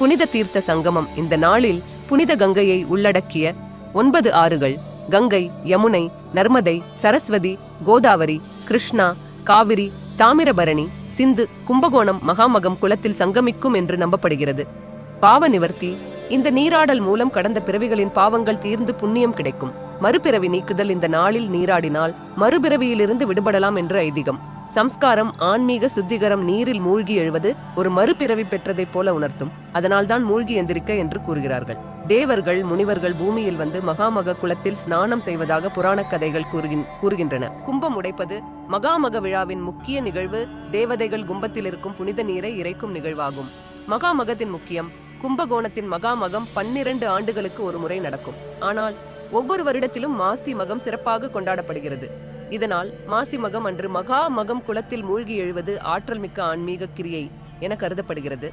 புனித தீர்த்த சங்கமம் இந்த நாளில் புனித கங்கையை உள்ளடக்கிய ஒன்பது ஆறுகள் கங்கை யமுனை நர்மதை சரஸ்வதி கோதாவரி கிருஷ்ணா காவிரி தாமிரபரணி சிந்து கும்பகோணம் மகாமகம் குளத்தில் சங்கமிக்கும் என்று நம்பப்படுகிறது. பாவ நிவர்த்தி இந்த நீராடல் மூலம் கடந்த பிறவிகளின் பாவங்கள் தீர்ந்து புண்ணியம் கிடைக்கும். மறுபிறவி நீக்குதல் இந்த நாளில் நீராடினால் மறுபிறவியிலிருந்து விடுபடலாம் என்று ஐதீகம். சம்ஸ்காரம் ஆன்மீக சுத்திகரம் நீரில் மூழ்கி எழுவது ஒரு மறுபிறவி பெற்றதைப் போல உணர்த்தும். அதனால்தான் மூழ்கி எந்திரிக்க என்று கூறுகிறார்கள். தேவர்கள் முனிவர்கள் பூமியில் வந்து மகாமக குளத்தில் ஸ்நானம் செய்வதாக புராணக் கதைகள் கூறுகின்- கூறுகின்றன. கும்பம் உடைப்பது மகாமக விழாவின் முக்கிய நிகழ்வு. தேவதைகள் கும்பத்தில் இருக்கும் புனித நீரை இறைக்கும் நிகழ்வாகும். மகாமகத்தின் முக்கியம் கும்பகோணத்தின் மகாமகம் பன்னிரண்டு ஆண்டுகளுக்கு ஒரு முறை நடக்கும். ஆனால் ஒவ்வொரு வருடத்திலும் மாசி மகம் சிறப்பாக கொண்டாடப்படுகிறது. இதனால் மாசி மகம் அன்று மகா மகம் குளத்தில் மூழ்கி எழுவது ஆற்றல் மிக்க ஆன்மீக கிரியை என கருதப்படுகிறது.